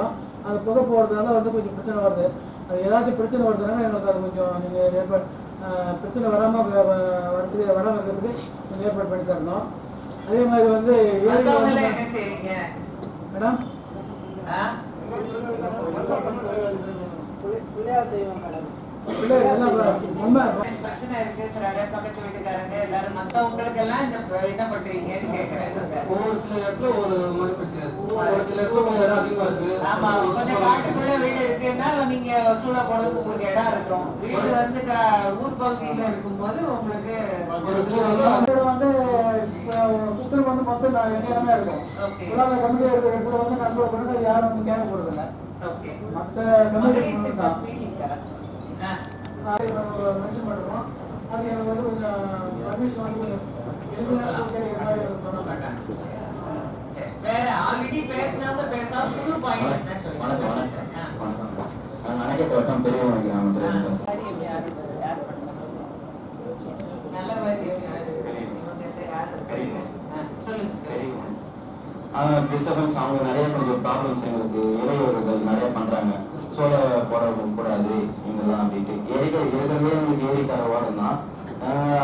இருக்கிறோம் அந்த புகை போகிறதுனால வந்து கொஞ்சம் பிரச்சனை வருது. அது ஏதாச்சும் பிரச்சனை வருதுனால எங்களுக்கு அது கொஞ்சம் நீங்கள் ஏற்பாடு ஆஹ், பிரச்சனை வராமல் வரதுக்கு வராமல் இருக்கிறதுக்கு கொஞ்சம் ஏற்பாடு பண்ணி தரணும். அதே மாதிரி வந்து என்ன மேடம்? பிள்ளையார் செய்வோம் மேடம். பிள்ளைகள் எல்லாம் உண்மை பிரச்சனை இருக்கு சில பக்கத்து வீட்டுக்காரங்க எல்லாரும் மத்தவங்களுக்கு எல்லாம் இந்த என்ன பண்றீங்கன்னு கேக்குறேன் ஒரு சில இடத்துல ஒரு மாதிரி பிரச்சனை இருக்கு. ஒரு சில இடத்துல கொஞ்சம் இடம் அதிகமா இருக்கு. ஆமா கொஞ்சம் காட்டுக்குள்ள வீடு இருக்குன்னா நீங்க சூழ போடுறதுக்கு உங்களுக்கு இடம் இருக்கும். வீடு வந்து ஊர் பகுதியில இருக்கும்போது உங்களுக்கு ஒரு சில வந்து புத்தர் வந்து மொத்தம் நான் எண்ணிடமே இருக்கும். ஓகே. உலக கமிட்டியாக இருக்கிற இடத்துல வந்து கண்ட்ரோல் பண்ணி யாரும் வந்து கேட்க போகிறதில்ல ஓகே. மற்ற கமிட்டி தான் நம்ம மென்ஷன் பண்ணுறோம் அது எனக்கு வந்து கொஞ்சம் பர்மிஷன் வந்து வேற ஆல்ரெடி பேசினவங்க பேசாம புது பாயிண்ட் வணக்கம் வணக்கம் நினைக்க பெரியவங்க கிராமத்தில் நல்ல மாதிரி சொல்லுங்க டிஸ்டர்பன்ஸ் அவங்க நிறைய கொஞ்சம் ப்ராப்ளம்ஸ் எங்களுக்கு இடையூறுகள் நிறைய பண்றாங்க. இருக்கிறதே எங்களுக்கு ஏரிக்கார ஓடம் தான்.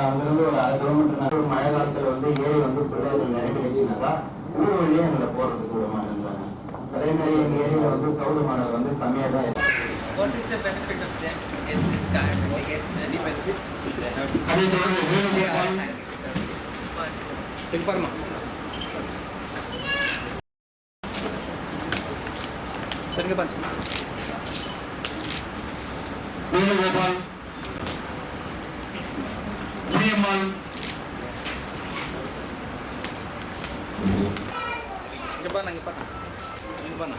அங்கிருந்து ஒரு அரை கிலோமீட்டர் ஒரு மழை காலத்துல வந்து ஏரி வந்து ஃபுல்லாக நிரம்பிடுச்சுனாக்கா ஊர் வழியே எங்களை போடுறதுக்கு விட மாட்டேன்றாங்க. அதே மாதிரி எங்க ஏரியில வந்து சவுடு மாடல் வந்து கம்மியாக தான் இருக்கு. What is the benefit of them? In this card? They get any benefit? They have அதே தொடர்ந்து வேணுகோபால் Informa. சரிங்க முனியம்மாள் இங்க பாருங்க இங்க பாருங்க இங்க பாருங்க